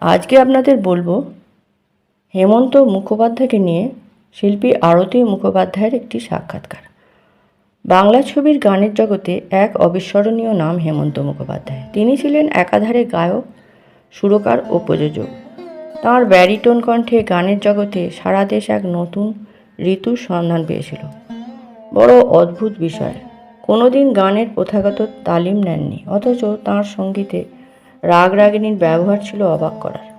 আজকে আপনাদের বলব, হেমন্ত মুখোপাধ্যায়কে নিয়ে শিল্পী আরতি মুখোপাধ্যায়ের একটি সাক্ষাৎকার। বাংলা ছবির গানের জগতে এক অবিস্মরণীয় নাম হেমন্ত মুখোপাধ্যায়। তিনি ছিলেন একাধারে গায়ক, সুরকার ও প্রযোজক। তাঁর ব্যারিটোন কণ্ঠে গানের জগতে সারা দেশ এক নতুন ঋতুর সন্ধান পেয়েছিল। বড় অদ্ভুত বিষয়, কোনোদিন গানের প্রথাগত তালিম নেননি, অথচ তাঁর সঙ্গীতে রাগ রাগিনীর ব্যবহার ছিল অবাক করার।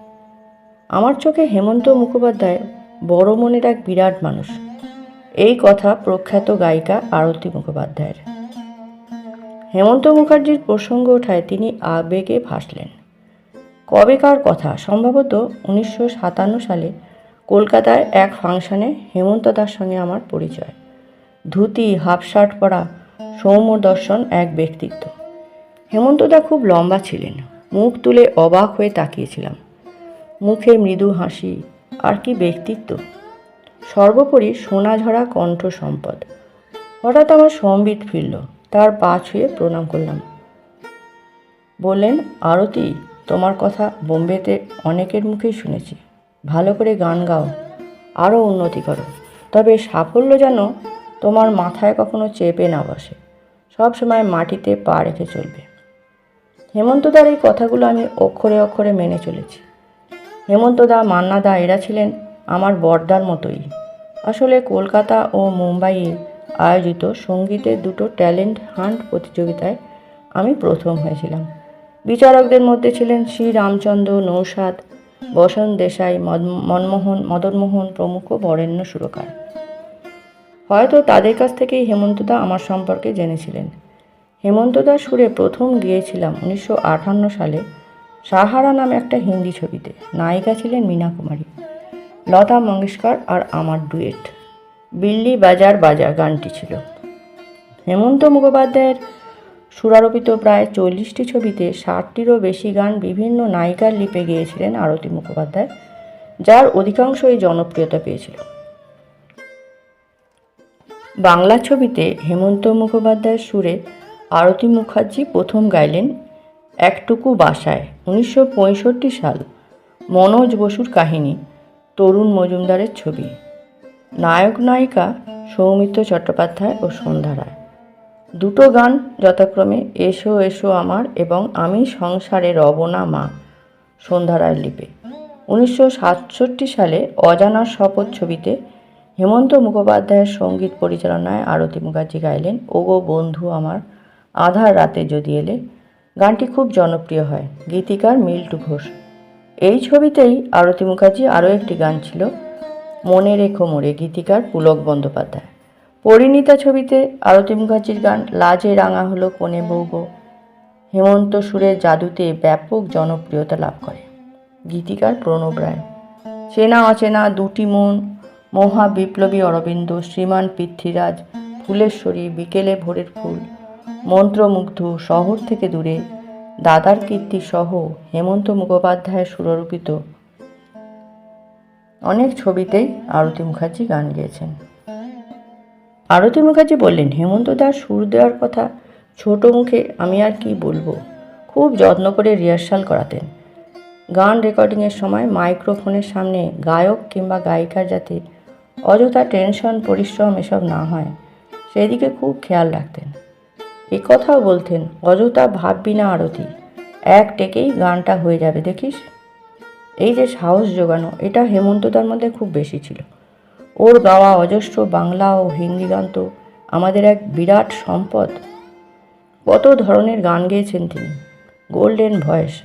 আমার চোখে হেমন্ত মুখোপাধ্যায় বড় মনের এক বিরাট মানুষ। এই কথা প্রখ্যাত গায়িকা আরতি মুখোপাধ্যায়ের। হেমন্ত মুখার্জির প্রসঙ্গ ওঠায় তিনি আবেগে ভাসলেন। কবেকার কথা, সম্ভবত উনিশশো সাতান্ন সালে কলকাতায় এক ফাংশনে হেমন্ত দার সঙ্গে আমার পরিচয়। ধুতি হাফ শার্ট পরা সৌম্য দর্শন এক ব্যক্তিত্ব। হেমন্তদা খুব লম্বা ছিলেন। মুখ তুলে অবাক হয়ে তাকিয়েছিলাম। মুখে মৃদু হাসি, আর কি ব্যক্তিত্ব? সর্বোপরি সোনাঝরা কণ্ঠ সম্পদ হঠাৎ আমার সম্বিত ফিরল, তার পা ছুঁয়ে প্রণাম করলাম। বললেন, আরতি, তোমার কথা বোম্বেতে অনেকের মুখেই শুনেছি। ভালো করে গান গাও আরও উন্নতি করো। তবে সাফল্য যেন তোমার মাথায় কখনো চেপে না বসে। সব সময় মাটিতে পা রেখে চলবে। হেমন্তদার এই কথাগুলো আমি অক্ষরে অক্ষরে মেনে চলেছি। হেমন্তদা, মান্নাদা এরা ছিলেন আমার বর্দার মতোই। আসলে কলকাতা ও মুম্বাইয়ে আয়োজিত সঙ্গীতের দুটো ট্যালেন্ট হান্ট প্রতিযোগিতায় আমি প্রথম হয়েছিলাম। বিচারকদের মধ্যে ছিলেন শ্রী রামচন্দ্র নৌসাদ বসন্ত দেশাই মনমোহন, মদনমোহন প্রমুখ বরেণ্য সুরকার। হয়তো তাদের কাছ থেকেই হেমন্তদা আমার সম্পর্কে জেনেছিলেন। হেমন্তদার সুরে প্রথম গিয়েছিলাম উনিশশো আটান্ন সালে। সাহারা নামে একটা হিন্দি ছবিতে। নায়িকা ছিলেন মীনা কুমারী, লতা মঙ্গেশকর আর আমার ডুয়েট। বিল্লি বাজার বাজার গানটি ছিল। হেমন্ত মুখোপাধ্যায়ের সুরারোপিত প্রায় চল্লিশটি ছবিতে ষাটটিরও বেশি গান বিভিন্ন নায়িকার লিপে গিয়েছিলেন আরতি মুখোপাধ্যায়, যার অধিকাংশই জনপ্রিয়তা পেয়েছিল। বাংলা ছবিতে হেমন্ত মুখোপাধ্যায়ের সুরে আরতি মুখার্জি প্রথম গাইলেন একটুকু বাসায়, উনিশশো পঁয়ষট্টি সাল। মনোজ বসুর কাহিনী, তরুণ মজুমদারের ছবি। নায়ক নায়িকা সৌমিত্র চট্টোপাধ্যায় ও সন্ধ্যা রায়। দুটো গান যথাক্রমে, এসো এসো আমার এবং আমি সংসারে রবনা মা সন্ধ্যা রায়ের লিপে। উনিশশো সাতষট্টি সালে অজানার শপথ ছবিতে হেমন্ত মুখোপাধ্যায়ের সংগীত পরিচালনায় আরতি মুখার্জি গাইলেন, ওগো বন্ধু আমার আধার রাতে যদি এলে, গানটি খুব জনপ্রিয় হয়, গীতিকার মিল্টু ঘোষ। এই ছবিতেই আরতি মুখার্জি আরও একটি গান ছিল, মনে রেখো মোরে গীতিকার পুলক বন্দ্যোপাধ্যায়। পরিণীতা ছবিতে আরতি মুখার্জির গান, লাজে রাঙা হলো কোণে বৌগো হেমন্ত সুরের জাদুতে ব্যাপক জনপ্রিয়তা লাভ করে। গীতিকার প্রণব রায়, চেনা অচেনা দুটি মন মহা বিপ্লবী অরবিন্দ, শ্রীমান পৃথ্বীরাজ, ফুলেশ্বরী, বিকেলে ভোরের ফুল। মন্ত্রমুগ্ধ শহর থেকে দূরে দাদার কীর্তি সহ হেমন্ত মুখোপাধ্যায়ের সুররূপিত অনেক ছবিতেই আরতি মুখার্জি গান গেয়েছেন। আরতি মুখার্জি বললেন, হেমন্ত দাস সুর দেওয়ার কথা ছোট মুখে আমি আর কি বলব? খুব যত্ন করে রিহার্সাল করাতেন। গান রেকর্ডিংয়ের সময় মাইক্রোফোনের সামনে গায়ক কিংবা গায়িকার যাতে অযথা টেনশন, পরিশ্রম এসব না হয়, সেদিকে খুব খেয়াল রাখতেন। কথাও বলতেন, অযথা ভাববি না আরতি। এক টেকেই গানটা হয়ে যাবে, দেখিস? এই যে সাহস জোগানো, এটা হেমন্তদার মধ্যে খুব বেশি ছিল। ওর গাওয়া অজস্র বাংলা ও হিন্দি গান তো আমাদের এক বিরাট সম্পদ। কত ধরনের গান গেয়েছেন তিনি। Golden voice.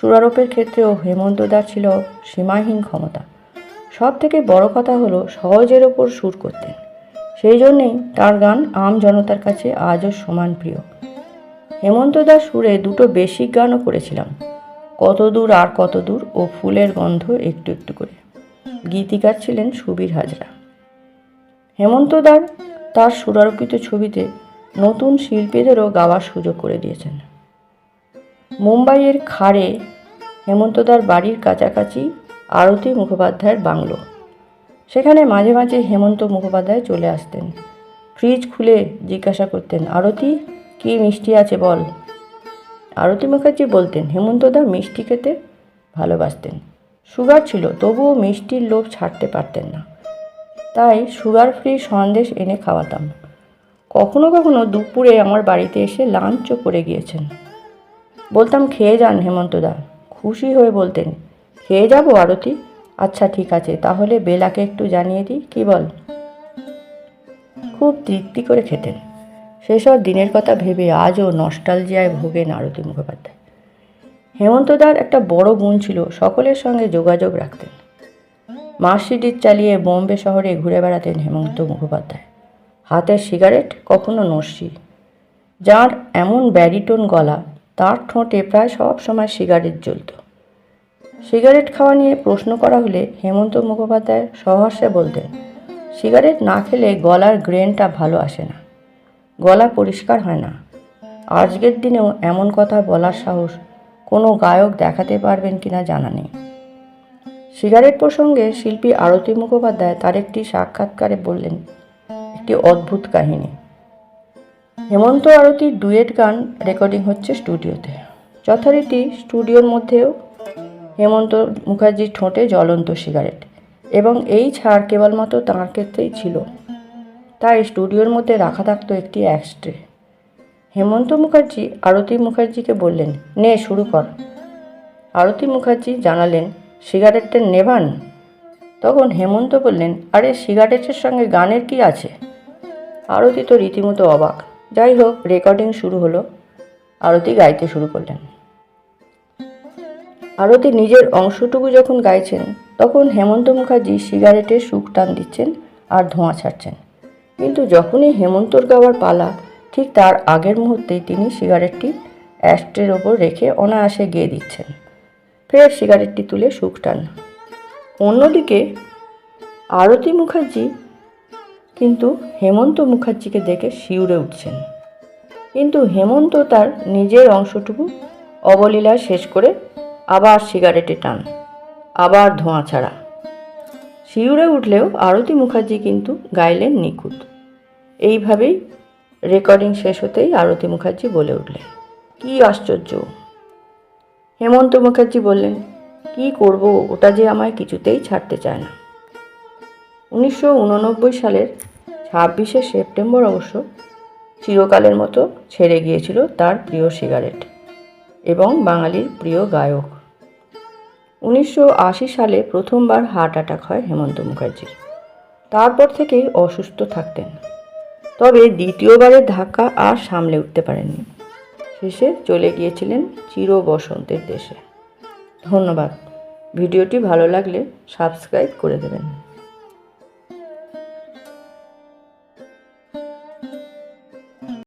সুরারোপের ক্ষেত্রেও হেমন্তদার ছিল সীমাহীন ক্ষমতা। সব থেকে বড় কথা হলো সহজের ওপর সুর করতেন। সেই জন্যেই তার গান আম জনতার কাছে আজও সমান প্রিয়। হেমন্তদার সুরে দুটো বেসিক গানও করেছিলাম। কত দূর আর কত দূর ও ফুলের গন্ধ একটু একটু করে। গীতিকার ছিলেন সুবীর হাজরা। হেমন্তদার তার সুরারোপিত ছবিতে নতুন শিল্পীদেরও গাওয়ার সুযোগ করে দিয়েছেন। মুম্বাইয়ের খাড়ে হেমন্তদার বাড়ির কাছাকাছি আরতি মুখোপাধ্যায়ের বাংলো। সেখানে মাঝে মাঝে হেমন্ত মুখোপাধ্যায় চলে আসতেন। ফ্রিজ খুলে জিজ্ঞাসা করতেন, আরতি, কী মিষ্টি আছে বল? আরতি মুখার্জি বলতেন হেমন্তদা মিষ্টি খেতে ভালোবাসতেন। সুগার ছিল, তবুও মিষ্টির লোভ ছাড়তে পারতেন না। তাই সুগার ফ্রি সন্দেশ এনে খাওয়াতাম। কখনো কখনো দুপুরে আমার বাড়িতে এসে লাঞ্চও করে গিয়েছেন। বলতাম, খেয়ে যান হেমন্তদা খুশি হয়ে বলতেন, খেয়ে যাব আরতি? আচ্ছা ঠিক আছে। তাহলে বেলাকে একটু জানিয়ে দিই, কী বল? খুব তৃপ্তি করে খেতেন। সেসব দিনের কথা ভেবে আজও নস্টালজিয়ায় ভোগেন আরতি মুখোপাধ্যায়। হেমন্তদার একটা বড় গুণ ছিল, সকলের সঙ্গে যোগাযোগ রাখতেন। মার্সিডিজ চালিয়ে বোম্বে শহরে ঘুরে বেড়াতেন হেমন্ত মুখোপাধ্যায়। হাতের সিগারেট, কখনো নস্যি। যার এমন ব্যারিটোন গলা, তার ঠোঁটে প্রায় সব সময় সিগারেট জ্বলত। সিগারেট খাওয়া নিয়ে প্রশ্ন করা হলে হেমন্ত মুখোপাধ্যায় সহর্ষে বলতেন, সিগারেট না খেলে গলার গ্রেনটা ভালো আসে না। গলা পরিষ্কার হয় না। আজকের দিনেও এমন কথা বলার সাহস কোনো গায়ক দেখাতে পারবেন কিনা জানা নেই সিগারেট প্রসঙ্গে শিল্পী আরতি মুখোপাধ্যায় তার একটি সাক্ষাৎকারে বললেন, একটি অদ্ভুত কাহিনী। হেমন্ত আরতির ডুয়েট গান রেকর্ডিং হচ্ছে স্টুডিওতে। যথারীতি স্টুডিওর মধ্যেও হেমন্ত মুখার্জির ঠোঁটে জ্বলন্ত সিগারেট। এবং এই ছাড় কেবলমাত্র তাঁর ক্ষেত্রেই ছিল। তাই স্টুডিওর মধ্যে রাখা থাকতো একটি অ্যাক্সট্রে হেমন্ত মুখার্জি আরতি মুখার্জিকে বললেন, নে, শুরু কর। আরতি মুখার্জি জানালেন, সিগারেটটা নেভান তখন হেমন্ত বললেন, আরে, সিগারেটের সঙ্গে গানের কি আছে? আরতি তো রীতিমতো অবাক। যাই হোক, রেকর্ডিং শুরু হলো। আরতি গাইতে শুরু করলেন। আরতি নিজের অংশটুকু যখন গাইছেন, তখন হেমন্ত মুখার্জি সিগারেটের সুখ টান দিচ্ছেন আর ধোঁয়া ছাড়ছেন। কিন্তু যখনই হেমন্তর গাওয়ার পালা, ঠিক তার আগের মুহূর্তেই তিনি সিগারেটটি অ্যাস্ট্রের ওপর রেখে অনায়াসে গেয়ে দিচ্ছেন। ফের সিগারেটটি তুলে সুখ টান। অন্যদিকে আরতি মুখার্জি কিন্তু হেমন্ত মুখার্জিকে দেখে শিউরে উঠছেন। কিন্তু হেমন্ত তার নিজের অংশটুকু অবলীলা শেষ করে আবার সিগারেটে টান, আবার ধোঁয়া ছাড়া। শিউরে উঠলেও আরতি মুখার্জি কিন্তু গাইলেন নিখুঁত। এইভাবেই রেকর্ডিং শেষ হতেই আরতি মুখার্জি বলে উঠলেন, কী আশ্চর্য! হেমন্ত মুখার্জি বললেন, কি করব? ওটা যে আমায় কিছুতেই ছাড়তে চায় না। উনিশশো উননব্বই সালের ছাব্বিশে সেপ্টেম্বর অবশ্য চিরকালের মতো ছেড়ে গিয়েছিল তার প্রিয় সিগারেট এবং বাঙালির প্রিয় গায়ক। উনিশশো আশি সালে প্রথমবার হার্ট অ্যাটাক হয় হেমন্ত মুখার্জির। তারপর থেকেই অসুস্থ থাকতেন। তবে দ্বিতীয়বারের ধাক্কা আর সামলে উঠতে পারেননি। শেষে চলে গিয়েছিলেন চির বসন্তের দেশে। ধন্যবাদ। ভিডিওটি ভালো লাগলে সাবস্ক্রাইব করে দেবেন।